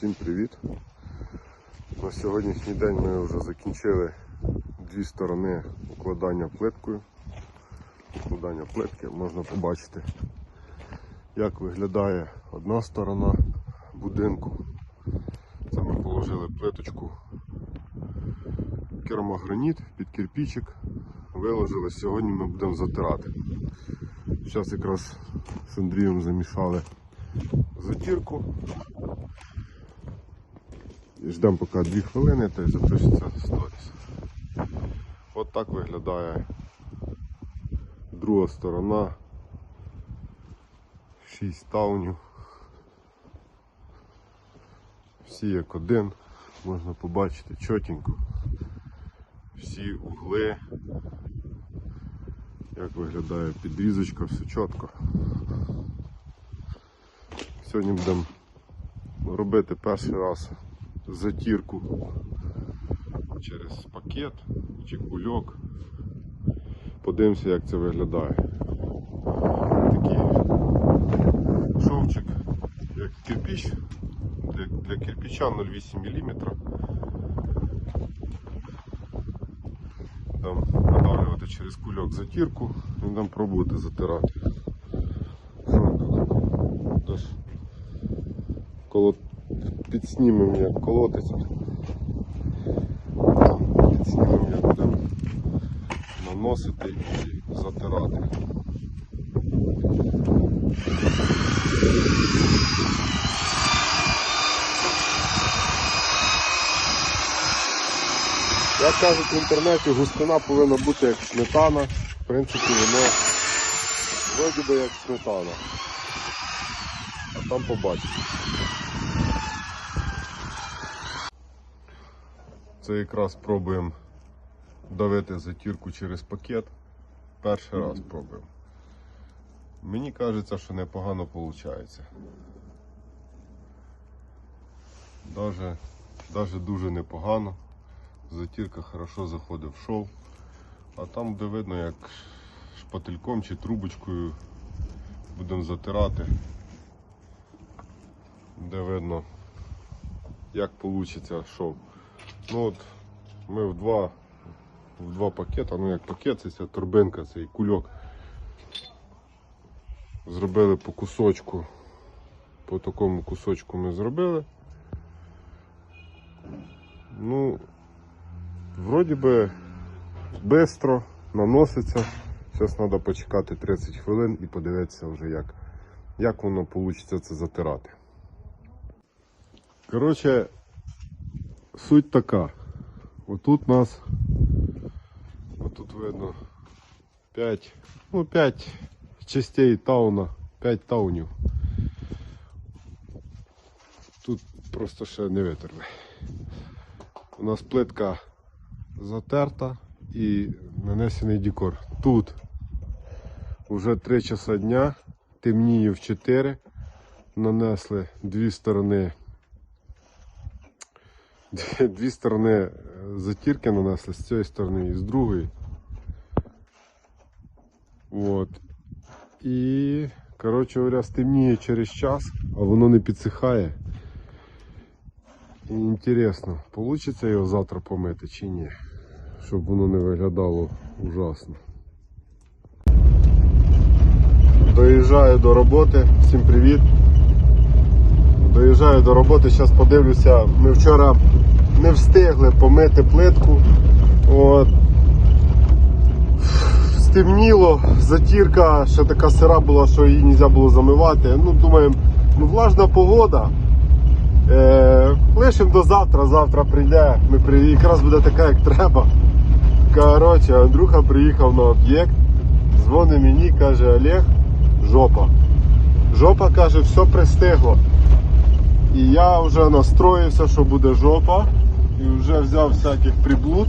Всім привіт! На сьогоднішній день ми вже закінчили дві сторони укладання плиткою. Укладання плитки можна побачити, як виглядає одна сторона будинку. Це ми положили плиточку керамограніт під кирпичик, виложили. Сьогодні ми будемо затирати. Зараз якраз з Андрієм замішали затірку. Ждемо поки 2 хвилини та й запишеться сторіс. От так виглядає друга сторона. 6 таунів. Всі як один, можна побачити чотенько. Всі угли. Як виглядає підрізочка, все чітко. Сьогодні будемо робити перший раз затірку через пакет чи кульок. Подивимося, як це виглядає. Такий шовчик, як кирпич, для, для кирпича 0,8 мм. Там надавлювати через кульок затірку і будемо пробувати затирати. Коло підснімемо як колотиться. Підснімемо як будемо наносити і затирати. Як кажуть в інтернеті, густина повинна бути як сметана. В принципі, воно вроді би як сметана. А там побачимо. Це якраз пробуємо давити затірку через пакет. Перший раз пробуємо. Мені кажеться, що непогано виходить. Даже, даже дуже непогано. Затірка хорошо заходить в шов. А там де видно, як шпательком чи трубочкою будемо затирати. Де видно, як вийде шов. Ну от ми в два, в два пакета, ну як пакет, це ця торбинка, цей кульок. Зробили по кусочку. По такому кусочку ми зробили. Ну, вроді би швидко наноситься. Зараз треба почекати 30 хвилин і подивитися вже як, як воно вийде це затирати. Коротше, суть така. Отут нас, отут видно 5, ну 5 частей тауна, 5 таунів. Тут просто ще не витерли. У нас плитка затерта і нанесений декор. Тут вже 3 часа дня, темніє в 4. Нанесли дві сторони Дві сторони е, затірки нанесли з цієї сторони і з другої. От. І, коротше говоря, стемніє через час, а воно не підсихає. І інтересно, вийде його завтра помити чи ні, щоб воно не виглядало ужасно. Доїжджаю до роботи, всім привіт. Доїжджаю до роботи, зараз подивлюся. Ми вчора не встигли помити плитку. От. Стемніло, затірка ще така сира була, що її не можна було замивати. Ну, думаємо, ну влажна погода. Е, Лишимо до завтра, завтра прийде, ми при... якраз буде така, як треба. Коротше, Андрюха приїхав на об'єкт, дзвонить мені, каже, Олег, жопа. Жопа каже, все пристигло. І я вже настроївся, що буде жопа. І вже взяв всяких приблуд.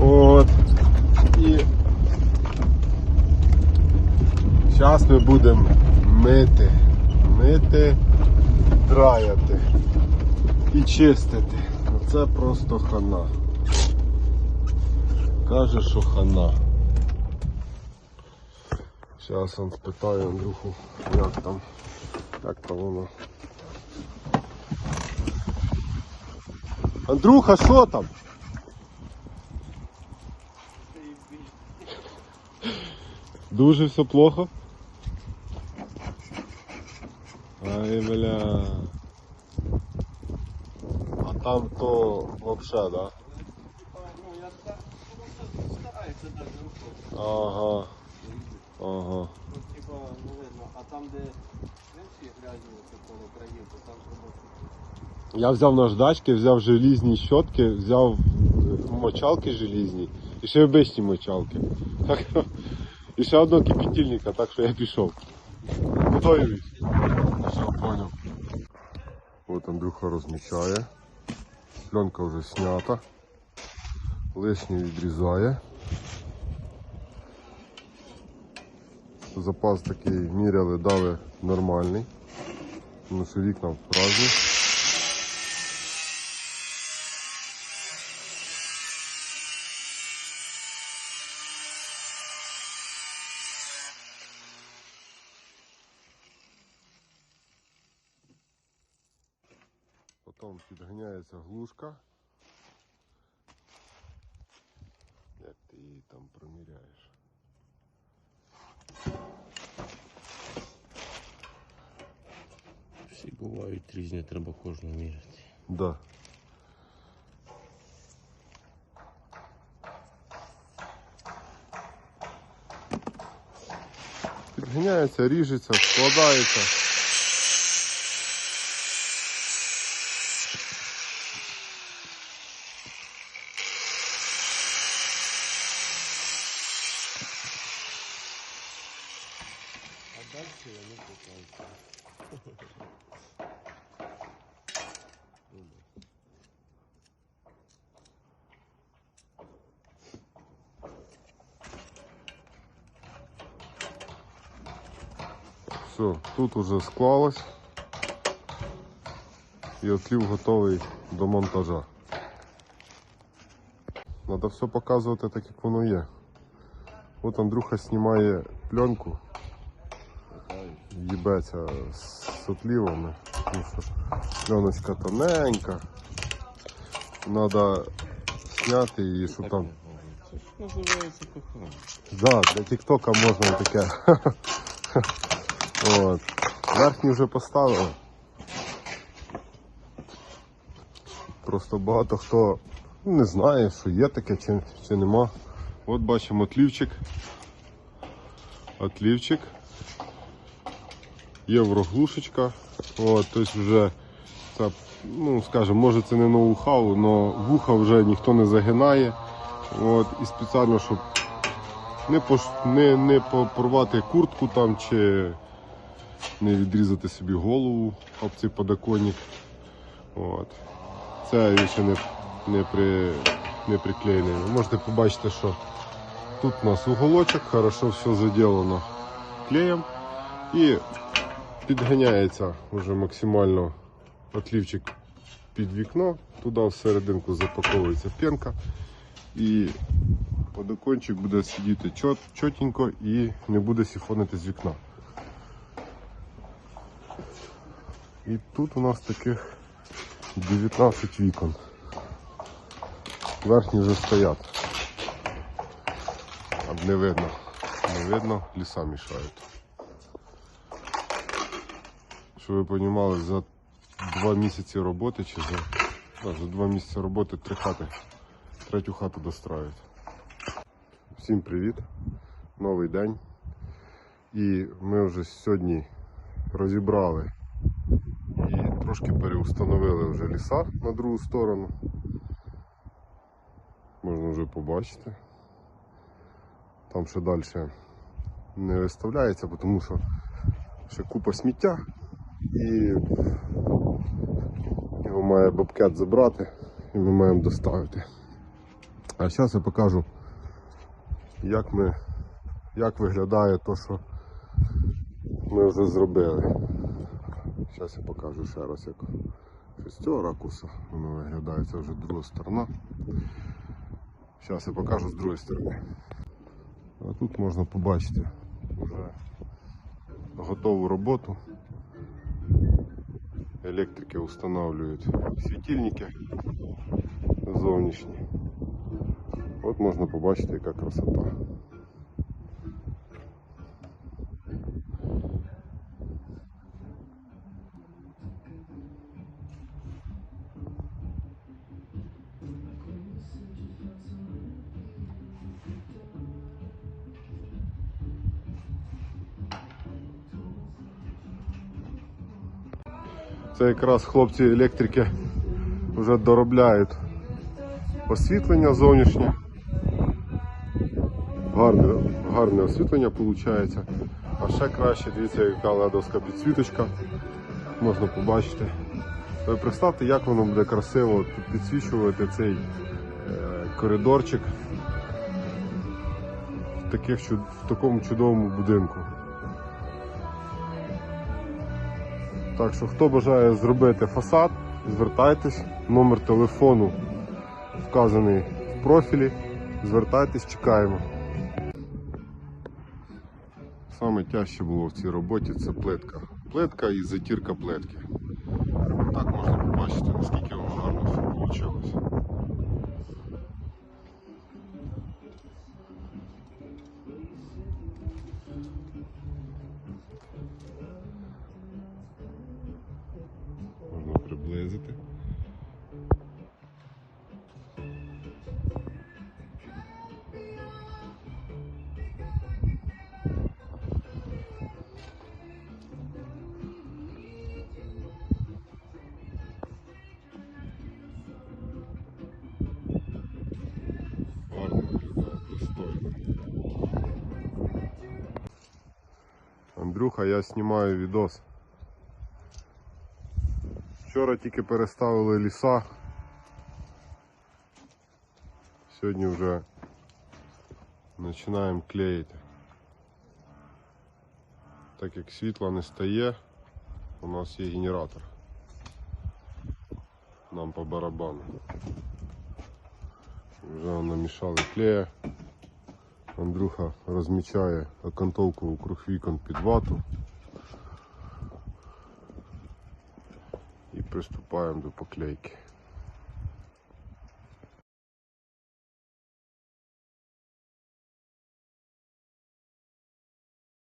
От. І зараз ми будемо мити, мити, драяти і чистити. Це просто хана. Каже, що хана. Зараз спитаю Андрюху, як там, як там воно. Андрюха, що там? Дуже все плохо. Ай, бля. А там то вообще, да? Ну, я так, ну, стараюся навіть рухати. Ага. Ага. Ну, типа, не видно. А там, де менші грязні, це коло країв, то там треба Я взяв наждачки, взяв желізні щотки, взяв е, мочалки желізні і ще обичні мочалки. Так, і ще одного кипятильника, так що я пішов. Готові? Все, понял. От Андрюха розмічає. Пленка вже снята. Лишнє відрізає. Запас такий міряли, дали нормальний. Тому що вікна разні. Потім підганяється глушка. Як ти її там проміряєш? Всі бувають різні, треба кожного міряти. Да. Підганяється, ріжеться, складається. А далі вони. Все, тут уже склалось. І отлів готовий до монтажа. Треба все показувати так, як воно є. От Андрюха знімає пленку, їбеться з отлівами, тому що пленочка тоненька. Треба зняти її, щоб там. Це ж називається кохання. Да, для Тіктока можна таке. От. Верхній вже поставили. Просто багато хто не знає, що є таке чи, чи нема. От бачимо отлівчик. Отлівчик. Євроглушечка. От, тобто вже це, ну скажімо, може це не ноу-хау, але вуха вже ніхто не загинає. От, і спеціально, щоб не, пош... не, не порвати куртку там чи не відрізати собі голову об цей подоконник. От. Це ще не, не, при... не приклеєний. Можете побачити, що тут у нас уголочок, хорошо все заділено клеєм і підганяється вже максимально отлівчик під вікно, туди всерединку запаковується пенка і подокончик буде сидіти чот, чотенько і не буде сіфонити з вікна. І тут у нас таких 19 вікон. Верхні вже стоять. Не видно. Не видно, ліса мішають. Щоб ви розуміли, за два місяці роботи чи за, да, за два місяці роботи три хати, третю хату дострають. Всім привіт! Новий день. І ми вже сьогодні розібрали і трошки переустановили вже ліса на другу сторону. Можна вже побачити. Там ще далі не виставляється, тому що ще купа сміття і його має бобкет забрати і ми маємо доставити. А зараз я покажу як ми як виглядає то, що ми вже зробили. Зараз я покажу ще раз, як з цього ракурсу воно виглядає, це вже друга сторона. Зараз я покажу з другої сторони. А тут можна побачити вже готову роботу. Електрики встановлюють світильники зовнішні. От можна побачити, яка красота. Це якраз хлопці електрики вже доробляють освітлення зовнішнє. Гарне, гарне освітлення виходить. А ще краще, дивіться, яка ледовська підсвіточка. Можна побачити. Ви представте, як воно буде красиво підсвічувати цей е, коридорчик в, таких, в такому чудовому будинку. Так що, хто бажає зробити фасад, звертайтесь, номер телефону вказаний в профілі. Звертайтесь, чекаємо. Саме тяжче було в цій роботі це плитка. Плитка і затірка плитки. Так можна побачити, наскільки воно гарно все вийшло. Можна приблизити. Гарно виглядає, пристойно. Андрюха, я знімаю відос. Вчора тільки переставили ліса. Сьогодні вже починаємо клеїти. Так як світла не стає, у нас є генератор. Нам по барабану. Вже намішали клея. Андрюха розмічає окантовку округ вікон під вату. І приступаємо до поклейки.